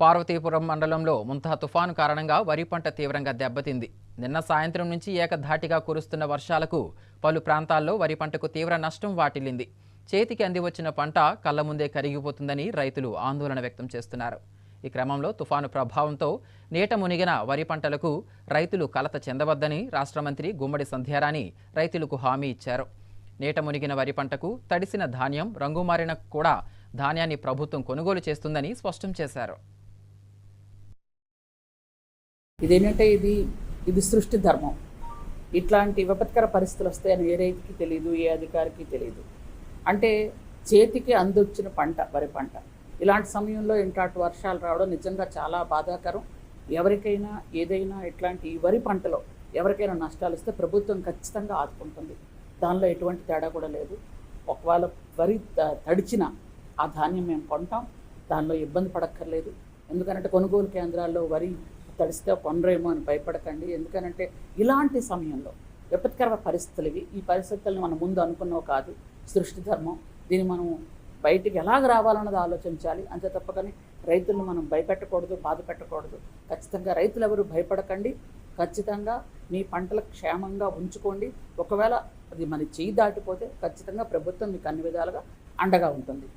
పార్వతీపురం మండలంలో ముంతా తుఫాను కారణంగా వరి పంట తీవ్రంగా దెబ్బతింది. నిన్న సాయంత్రం నుంచి ఏకధాటిగా కురుస్తున్న వర్షాలకు పలు ప్రాంతాల్లో వరి పంటకు తీవ్ర నష్టం వాటిల్లింది. చేతికి అంది వచ్చిన పంట కళ్ళ ముందే కరిగిపోతుందని రైతులు ఆందోళన వ్యక్తం చేస్తున్నారు. ఈ క్రమంలో తుఫాను ప్రభావంతో నీట మునిగిన వరి పంటలకు రైతులు కలత చెందవద్దని రాష్ట్ర మంత్రి గుమ్మడి సంధ్యారాణి రైతులకు హామీ ఇచ్చారు. నీట మునిగిన వరి పంటకు తడిసిన ధాన్యం రంగుమారిన కూడా ధాన్యాన్ని ప్రభుత్వం కొనుగోలు చేస్తుందని స్పష్టం చేశారు. ఇదేంటంటే ఇది ఇది సృష్టి ధర్మం. ఇట్లాంటి విపత్కర పరిస్థితులు వస్తాయని ఏ రైతుకి తెలియదు ఏ అధికారికి తెలియదు అంటే చేతికి అందొచ్చిన పంట వరి పంట. ఇలాంటి సమయంలో ఇంట్లాంటి వర్షాలు రావడం నిజంగా చాలా బాధాకరం. ఎవరికైనా ఏదైనా ఇట్లాంటి వరి పంటలో ఎవరికైనా నష్టాలు ఇస్తే ప్రభుత్వం ఖచ్చితంగా ఆదుకుంటుంది. దానిలో ఎటువంటి తేడా కూడా లేదు. ఒకవేళ వరి త- తడిచిన ఆ ధాన్యం మేము కొంటాం. దానిలో ఇబ్బంది పడక్కర్లేదు. ఎందుకంటే కొనుగోలు కేంద్రాల్లో వరి తడిస్తే కొనరేమో అని భయపడకండి. ఎందుకనంటే ఇలాంటి సమయంలో విపత్కర పరిస్థితులు ఇవి ఈ పరిస్థితులను మనం ముందు అనుకున్నావు కాదు సృష్టి ధర్మం. దీన్ని మనం బయటికి ఎలాగ రావాలన్నది ఆలోచించాలి. అంతే తప్పకని రైతులను మనం భయపెట్టకూడదు బాధ పెట్టకూడదు. ఖచ్చితంగా రైతులు ఎవరు భయపడకండి. ఖచ్చితంగా మీ పంటలు క్షేమంగా ఉంచుకోండి. ఒకవేళ అది మన చేయి దాటిపోతే ఖచ్చితంగా ప్రభుత్వం మీకు అన్ని విధాలుగా అండగా ఉంటుంది.